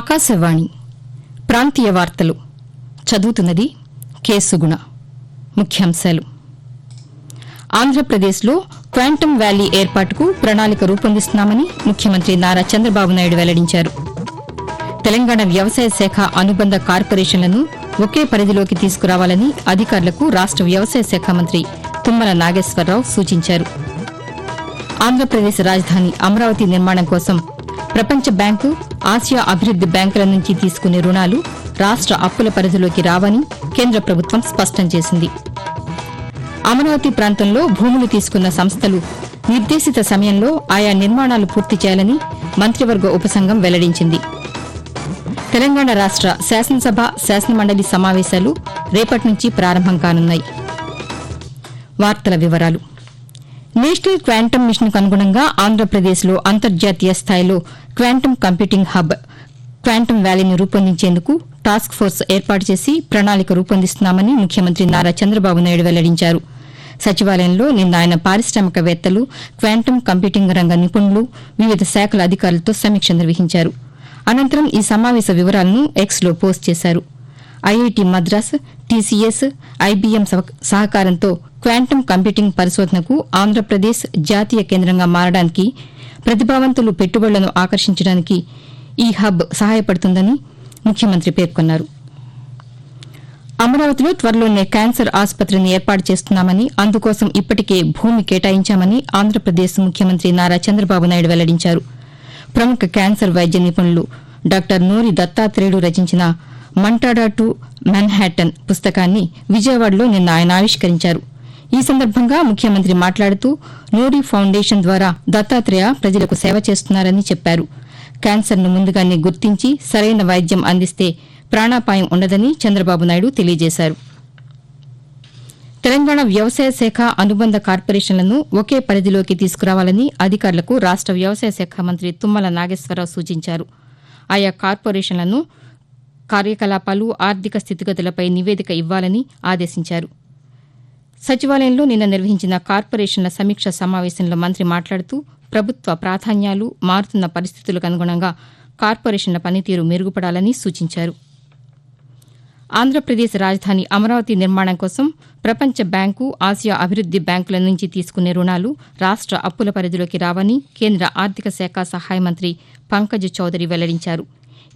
ఆకాశవాణి ప్రాంతీయ వార్తలు చదువుతున్నది కేసుగుణ ముఖ్యాంశాలు. ఆంధ్రప్రదేశ్లో క్వాంటమ్ వ్యాలీ ఏర్పాటుకు ప్రణాళిక రూపొందిస్తున్నామని ముఖ్యమంత్రి నారా చంద్రబాబు నాయుడు వెల్లడించారు. తెలంగాణ వ్యవసాయ శాఖ అనుబంధ కార్పొరేషన్లను ఒకే పరిధిలోకి తీసుకురావాలని అధికారులకు రాష్ట వ్యవసాయ శాఖ మంత్రి తుమ్మల నాగేశ్వరరావు సూచించారు. ఆంధ్రప్రదేశ్ రాజధాని అమరావతి నిర్మాణం కోసం ప్రపంచ బ్యాంకు ఆసియా అభివృద్ది బ్యాంకుల నుంచి తీసుకునే రుణాలు రాష్ట అప్పుల పరిధిలోకి రావని కేంద్ర ప్రభుత్వం స్పష్టం చేసింది. అమరావతి ప్రాంతంలో భూములు తీసుకున్న సంస్థలు నిర్దేశిత సమయంలో ఆయా నిర్మాణాలు పూర్తి చేయాలని మంత్రివర్గ ఉపసంఘం వెల్లడించింది. తెలంగాణ రాష్ట శాసనసభ శాసనమండలి సమావేశాలు రేపటి నుంచి ప్రారంభం కానున్నాయి. వార్తల వివరాలు. నేషనల్ క్వాంటమ్ మిషన్కు అనుగుణంగా ఆంధ్రప్రదేశ్లో అంతర్జాతీయ స్థాయిలో క్వాంటమ్ కంప్యూటింగ్ హబ్ క్వాంటమ్ వ్యాలీని రూపొందించేందుకు టాస్క్ ఫోర్స్ ఏర్పాటు చేసి ప్రణాళిక రూపొందిస్తున్నామని ముఖ్యమంత్రి నారా చంద్రబాబు నాయుడు వెల్లడించారు. సచివాలయంలో నిన్న ఆయన పారిశ్రామికవేత్తలు క్వాంటమ్ కంప్యూటింగ్ రంగ నిపుణులు వివిధ శాఖల అధికారులతో సమీక్ష నిర్వహించారు. అనంతరం ఈ సమావేశ వివరాలను ఎక్స్లో పోస్ట్ చేశారు. ఐఐటి మద్రాస్ టీసీఎస్ ఐబీఎం సహ- సహకారంతో క్వాంటమ్ కంప్యూటింగ్ పరిశోధనకు ఆంధ్రప్రదేశ్ జాతీయ కేంద్రంగా మారడానికి ప్రతిభావంతులు పెట్టుబడులను ఆకర్షించడానికి ఈ హబ్ సహాయపడుతుందని ముఖ్యమంత్రి పేర్కొన్నారు. అమరావతిలో త్వరలోనే క్యాన్సర్ ఆసుపత్రిని ఏర్పాటు చేస్తున్నామని అందుకోసం ఇప్పటికే భూమి కేటాయించామని ఆంధ్రప్రదేశ్ ముఖ్యమంత్రి నారా చంద్రబాబు నాయుడు వెల్లడించారు. ప్రముఖ క్యాన్సర్ వైద్య నిపుణులు డాక్టర్ నూరి దత్తాత్రేయుడు రచించిన మంటాడా టు మెన్హాటన్ పుస్తకాన్ని విజయవాడలో నిన్న ఆయన ఆవిష్కరించారు. ఈ సందర్భంగా ముఖ్యమంత్రి మాట్లాడుతూ నూరి ఫౌండేషన్ ద్వారా దత్తాత్రేయ ప్రజలకు సేవ చేస్తున్నారని చెప్పారు. క్యాన్సర్ను ముందుగానే గుర్తించి సరైన వైద్యం అందిస్తే ప్రాణాపాయం ఉండదని చంద్రబాబు నాయుడు తెలియజేశారు. తెలంగాణ వ్యవసాయ శాఖ అనుబంధ కార్పొరేషన్లను ఒకే పరిధిలోకి తీసుకురావాలని అధికారులకు రాష్ట వ్యవసాయ శాఖ మంత్రి తుమ్మల నాగేశ్వరరావు సూచించారు. ఆయా కార్పొరేషన్లను కార్యకలాపాలు ఆర్థిక స్థితిగతులపై నివేదిక ఇవ్వాలని ఆదేశించారు. సచివాలయంలో నిన్న నిర్వహించిన కార్పొరేషన్ల సమీక్ష సమావేశంలో మంత్రి మాట్లాడుతూ ప్రభుత్వ ప్రాధాన్యాలు మారుతున్న పరిస్థితులకు అనుగుణంగా కార్పొరేషన్ల పనితీరు మెరుగుపడాలని సూచించారు. ఆంధ్రప్రదేశ్ రాజధాని అమరావతి నిర్మాణం కోసం ప్రపంచ బ్యాంకు ఆసియా అభివృద్ది బ్యాంకుల నుంచి తీసుకునే రుణాలు రాష్ట అప్పుల పరిధిలోకి రావని కేంద్ర ఆర్థిక శాఖ సహాయ మంత్రి పంకజ్ చౌదరి వెల్లడించారు.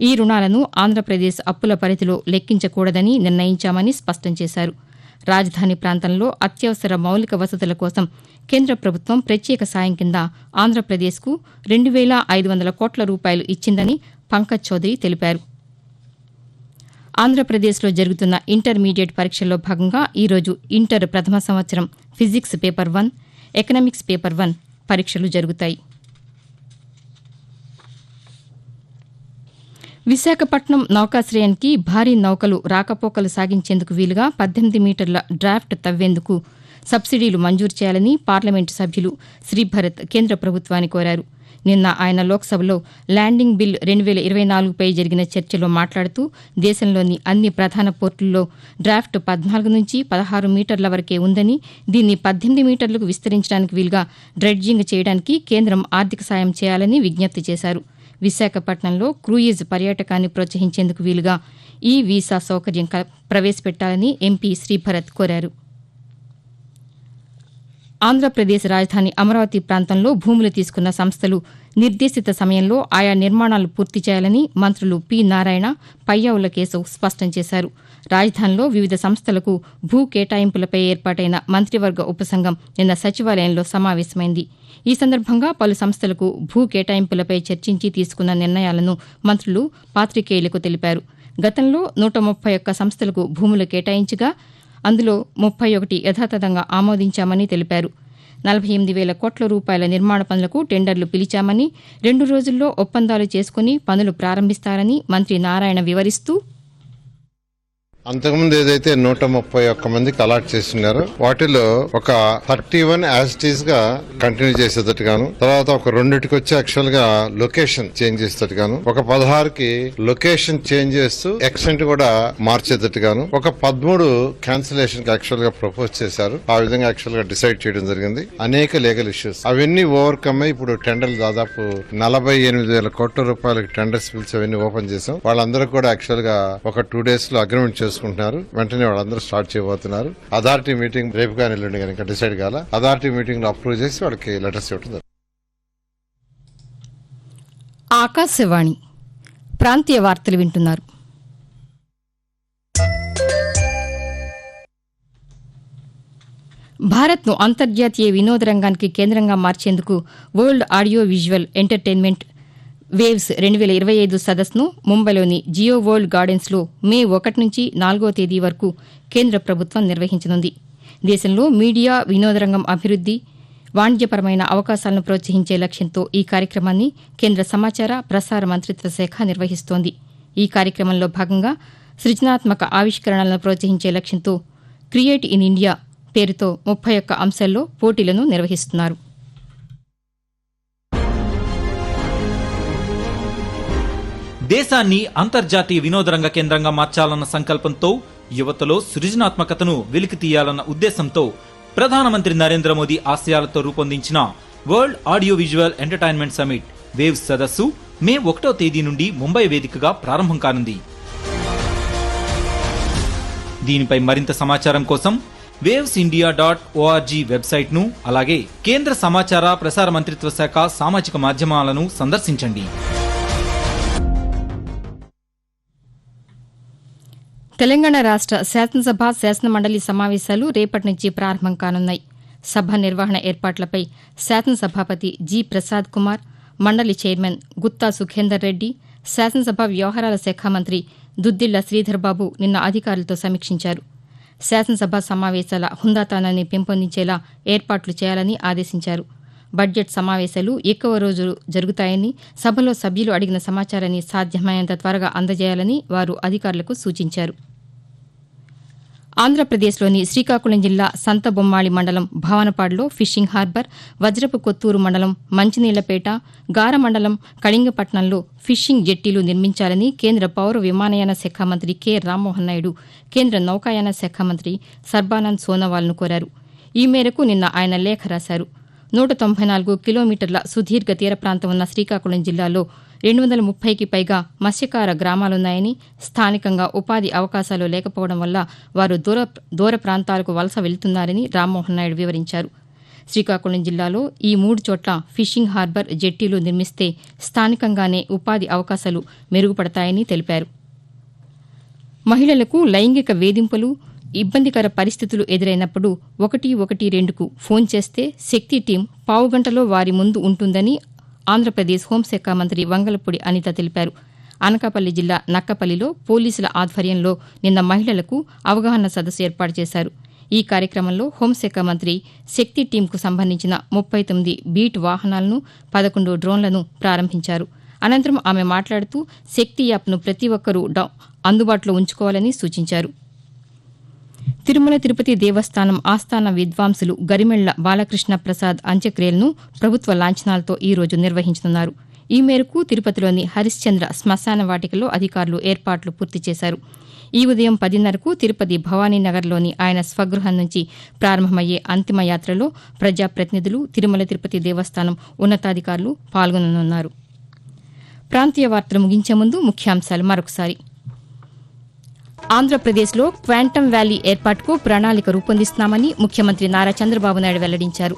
ఈ రుణాలను ఆంధ్రప్రదేశ్ అప్పుల పరిధిలో లెక్కించకూడదని నిర్ణయించామని స్పష్టం చేశారు. రాజధాని ప్రాంతంలో అత్యవసర మౌలిక వసతుల కోసం కేంద్ర ప్రభుత్వం ప్రత్యేక సాయం కింద ఆంధ్రప్రదేశ్కు రెండు వేల ఐదు వందల కోట్ల రూపాయలు ఇచ్చిందని పంకజ్ చౌదరి తెలిపారు. ఆంధ్రప్రదేశ్లో జరుగుతున్న ఇంటర్మీడియట్ పరీక్షల్లో భాగంగా ఈరోజు ఇంటర్ ప్రథమ సంవత్సరం physics paper one economics paper one పరీక్షలు జరుగుతాయి. విశాఖపట్నం నౌకాశ్రయానికి భారీ నౌకలు రాకపోకలు సాగించేందుకు వీలుగా పద్దెనిమిది మీటర్ల డ్రాఫ్ట్ తవ్వేందుకు సబ్సిడీలు మంజూరు చేయాలని పార్లమెంటు సభ్యులు శ్రీభరత్ కేంద్ర ప్రభుత్వాన్ని కోరారు. నిన్న ఆయన లోక్సభలో ల్యాండింగ్ బిల్ రెండు వేల ఇరవై నాలుగుపై జరిగిన చర్చలో మాట్లాడుతూ దేశంలోని అన్ని ప్రధాన పోర్టుల్లో డ్రాఫ్ట్ పద్నాలుగు నుంచి పదహారు మీటర్ల వరకే ఉందని దీన్ని పద్దెనిమిది మీటర్లకు విస్తరించడానికి వీలుగా డ్రెడ్జింగ్ చేయడానికి కేంద్రం ఆర్థిక సాయం చేయాలని విజ్ఞప్తి చేశారు. విశాఖపట్నంలో క్రూయిజ్ పర్యాటకాన్ని ప్రోత్సహించేందుకు వీలుగా ఈ వీసా సౌకర్యం క- ప్రవేశపెట్టాలని ఎంపీ శ్రీభరత్ కోరారు. ఆంధ్రప్రదేశ్ రాజధాని అమరావతి ప్రాంతంలో భూములు తీసుకున్న సంస్థలు నిర్దేశిత సమయంలో ఆయా నిర్మాణాలు పూర్తి చేయాలని మంత్రులు పి నారాయణ పయ్యావుల కేశవ్ స్పష్టం చేశారు. రాజధానిలో వివిధ సంస్థలకు భూ కేటాయింపులపై ఏర్పాటైన మంత్రివర్గ ఉపసంఘం నిన్న సచివాలయంలో సమావేశమైంది. ఈ సందర్భంగా పలు సంస్థలకు భూ కేటాయింపులపై చర్చించి తీసుకున్న నిర్ణయాలను మంత్రులు పాతికేయులకు తెలిపారు. గతంలో నూట ముప్పై ఒక్క సంస్థలకు భూములు కేటాయించగా అందులో ముప్పై ఒకటి యథాతథంగా ఆమోదించామని తెలిపారు. నలభై ఎనిమిది వేల కోట్ల రూపాయల నిర్మాణ పనులకు టెండర్లు పిలిచామని రెండు రోజుల్లో ఒప్పందాలు చేసుకుని పనులు ప్రారంభిస్తారని మంత్రి నారాయణ వివరిస్తూ అంతకుముందు ఏదైతే నూట ముప్పై ఒక్క మందికి అలాట్ చేస్తున్నారో వాటిలో ఒక థర్టీ వన్ యాజిటీస్గా కంటిన్యూ చేసేటట్టుగాను తర్వాత ఒక రెండింటికి వచ్చి యాక్చువల్గా లొకేషన్ చేంజ్ చేసేటట్టుగాను ఒక పదహారుకి లొకేషన్ చేంజ్ చేస్తూ ఎక్సెంట్ కూడా మార్చేటట్టుగాను ఒక పదమూడు క్యాన్సిలేషన్కి యాక్చువల్గా ప్రపోజ్ చేశారు. ఆ విధంగా యాక్చువల్గా డిసైడ్ చేయడం జరిగింది. అనేక లీగల్ ఇష్యూస్ అవన్నీ ఓవర్కమ్ అయ్యి ఇప్పుడు టెండర్లు దాదాపు నలభై ఎనిమిది వేల కోట్ల రూపాయలకి టెండర్స్ పిలిచి అవన్నీ ఓపెన్ చేసాం వాళ్ళందరూ కూడా యాక్చువల్గా ఒక టూ డేస్లో అగ్రిమెంట్ చేసుకుంటున్నారు. వెంటనే వాళ్ళందరూ స్టార్ట్ చేయబోతున్నారు. అథారిటీ మీటింగ్ రేపు కానీ ఎల్లుండి కానీ డిసైడ్ కాల. అథారిటీ మీటింగ్ అప్రూవ్ చేసి వాళ్ళకి లెటర్స్ ఇవ్వడం ఆకాశవాణి ప్రాంతీయ వార్తలు వింటున్నారు. భారత్ను అంతర్జాతీయ వినోద రంగానికి కేంద్రంగా మార్చేందుకు world audio visual entertainment waves రెండు వేల ఇరవై ఐదు సదస్సును ముంబైలోని జియో వరల్డ్ గార్డెన్స్లో మే ఒకటి నుంచి నాలుగో తేదీ వరకు కేంద్ర ప్రభుత్వం నిర్వహించనుంది. దేశంలో మీడియా వినోద రంగం అభివృద్ది వాణిజ్యపరమైన అవకాశాలను ప్రోత్సహించే లక్ష్యంతో ఈ కార్యక్రమాన్ని కేంద్ర సమాచార ప్రసార మంత్రిత్వ శాఖ నిర్వహిస్తోంది. ఈ కార్యక్రమంలో భాగంగా సృజనాత్మక ఆవిష్కరణలను ప్రోత్సహించే లక్ష్యంతో క్రియేట్ ఇన్ ఇండియా పేరుతో ముప్పై ఒక్క అంశాల్లో పోటీలను నిర్వహిస్తున్నారు. దేశాన్ని అంతర్జాతీయ వినోదరంగ కేంద్రంగా మార్చాలన్న సంకల్పంతో యువతలో సృజనాత్మకతను వెలికి తీయాలన్న ఉద్దేశంతో ప్రధానమంత్రి నరేంద్ర మోదీ ఆశయాలతో రూపొందించిన world audio visual entertainment summit waves సదస్సు మే ఒకటో తేదీ నుండి ముంబై వేదికగా ప్రారంభం కానుంది. దీనిపై మరింత సమాచారం కోసం వేవ్స్ ఇండియా డాట్ ఓఆర్జీ వెబ్సైట్ను అలాగే కేంద్ర సమాచార ప్రసార మంత్రిత్వ శాఖ సామాజిక మాధ్యమాలను సందర్శించండి. తెలంగాణ రాష్ట శాసనసభ శాసనమండలి సమావేశాలు రేపటి నుంచి ప్రారంభం కానున్నాయి. సభ నిర్వహణ ఏర్పాట్లపై శాసనసభాపతి జి. ప్రసాద్ కుమార్ మండలి చైర్మన్ గుత్తా సుఖేందర్ రెడ్డి శాసనసభ వ్యవహారాల శాఖ మంత్రి దుద్దిళ్ళ శ్రీధర్బాబు నిన్న అధికారులతో సమీక్షించారు. శాసనసభ సమావేశాల హుందాతానాన్ని పెంపొందించేలా ఏర్పాట్లు చేయాలని ఆదేశించారు. బడ్జెట్ సమావేశాలు ఎక్కువ రోజులు జరుగుతాయని సభలో సభ్యులు అడిగిన సమాచారాన్ని సాధ్యమైనంత త్వరగా అందజేయాలని వారు అధికారులకు సూచించారు. ఆంధ్రప్రదేశ్లోని శ్రీకాకుళం జిల్లా సంతబొమ్మాళి మండలం భావనపాడులో ఫిషింగ్ హార్బర్ వజ్రపు కొత్తూరు మండలం మంచినీళ్ళపేట గార మండలం కళింగపట్నంలో ఫిషింగ్ జెట్టీలు నిర్మించాలని కేంద్ర పౌర విమానయాన శాఖ మంత్రి కె. రామ్మోహన్ నాయుడు కేంద్ర నౌకాయాన శాఖ మంత్రి సర్బానంద్ సోనోవాల్ను కోరారు. ఈ మేరకు నిన్న ఆయన లేఖ రాశారు. నూట తొంభై నాలుగు కిలోమీటర్ల సుదీర్ఘ తీర ప్రాంతం ఉన్న శ్రీకాకుళం జిల్లాలో రెండు వందల ముప్పైకి పైగా మత్స్యకార గ్రామాలున్నాయని స్థానికంగా ఉపాధి అవకాశాలు లేకపోవడం వల్ల వారు దూర దూర ప్రాంతాలకు వలస వెళ్తున్నారని రామ్మోహన్ నాయుడు వివరించారు. శ్రీకాకుళం జిల్లాలో ఈ మూడు చోట్ల ఫిషింగ్ హార్బర్ జెట్టీలు నిర్మిస్తే స్థానికంగానే ఉపాధి అవకాశాలు మెరుగుపడతాయని తెలిపారు. మహిళలకు లైంగిక వేధింపులు ఇబ్బందికర పరిస్థితులు ఎదురైనప్పుడు ఒకటి ఒకటి రెండుకు ఫోన్ చేస్తే శక్తి టీం పావుగంటలో వారి ముందు ఉంటుందని ఆంధ్రప్రదేశ్ హోంశాఖ మంత్రి వంగలపూడి అనిత తెలిపారు. అనకాపల్లి జిల్లా నక్కపల్లిలో పోలీసుల ఆధ్వర్యంలో నిన్న మహిళలకు అవగాహన సదస్సు ఏర్పాటు చేశారు. ఈ కార్యక్రమంలో హోంశాఖ మంత్రి శక్తి టీంకు సంబంధించిన ముప్పై తొమ్మిది బీట్ వాహనాలను పదకొండు డ్రోన్లను ప్రారంభించారు. అనంతరం ఆమె మాట్లాడుతూ శక్తి యాప్ను ప్రతి ఒక్కరూ డౌ- అందుబాటులో ఉంచుకోవాలని సూచించారు. తిరుమల తిరుపతి దేవస్థానం ఆస్థాన విద్వాంసులు గరిమెళ్ళ బాలకృష్ణ ప్రసాద్ అంత్యక్రియలను ప్రభుత్వ లాంఛనాలతో ఈ రోజు నిర్వహించనున్నారు. ఈ మేరకు తిరుపతిలోని హరిశ్చంద్ర శ్మశాన వాటికలో అధికారులు ఏర్పాట్లు పూర్తి చేశారు. ఈ ఉదయం పదిన్నరకు తిరుపతి భవానీనగర్లోని ఆయన స్వగృహం నుంచి ప్రారంభమయ్యే అంతిమ యాత్రలో ప్రజాప్రతినిధులు తిరుమల తిరుపతి దేవస్థానం ఉన్నతాధికారులు పాల్గొననున్నారు. ప్రాంతీయ వార్తలు ముగించే ముందు ముఖ్యాంశాలు మరొకసారి. ఆంధ్రప్రదేశ్లో క్వాంటమ్ వ్యాలీ ఏర్పాటుకు ప్రణాళిక రూపొందిస్తున్నామని ముఖ్యమంత్రి నారా చంద్రబాబు నాయుడు వెల్లడించారు.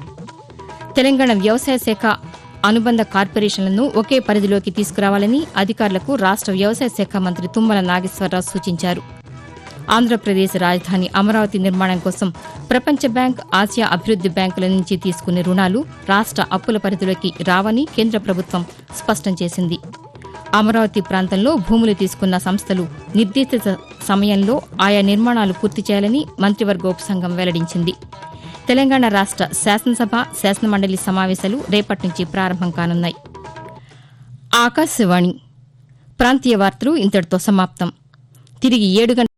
తెలంగాణ వ్యవసాయ శాఖ అనుబంధ కార్పొరేషన్లను ఒకే పరిధిలోకి తీసుకురావాలని అధికారులకు రాష్ట వ్యవసాయ శాఖ మంత్రి తుమ్మల నాగేశ్వరరావు సూచించారు. ఆంధ్రప్రదేశ్ రాజధాని అమరావతి నిర్మాణం కోసం ప్రపంచ బ్యాంక్ ఆసియా అభివృద్ది బ్యాంకుల నుంచి తీసుకునే రుణాలు రాష్ట అప్పుల పరిధిలోకి రావని కేంద్ర ప్రభుత్వం స్పష్టం చేసింది. అమరావతి ప్రాంతంలో భూములు తీసుకున్న సంస్థలు నిర్దేశిత సమయంలో ఆయా నిర్మాణాలు పూర్తి చేయాలని మంత్రివర్గ ఉపసంఘం వెల్లడించింది. తెలంగాణ రాష్ట శాసనసభ శాసనమండలి సమావేశాలు రేపటి నుంచి ప్రారంభం కానున్నాయి. ఆకాశవాణి ప్రాంతీయ వార్తలు ఇంతటితో సమాప్తం. తిరిగి ఏడు గంటల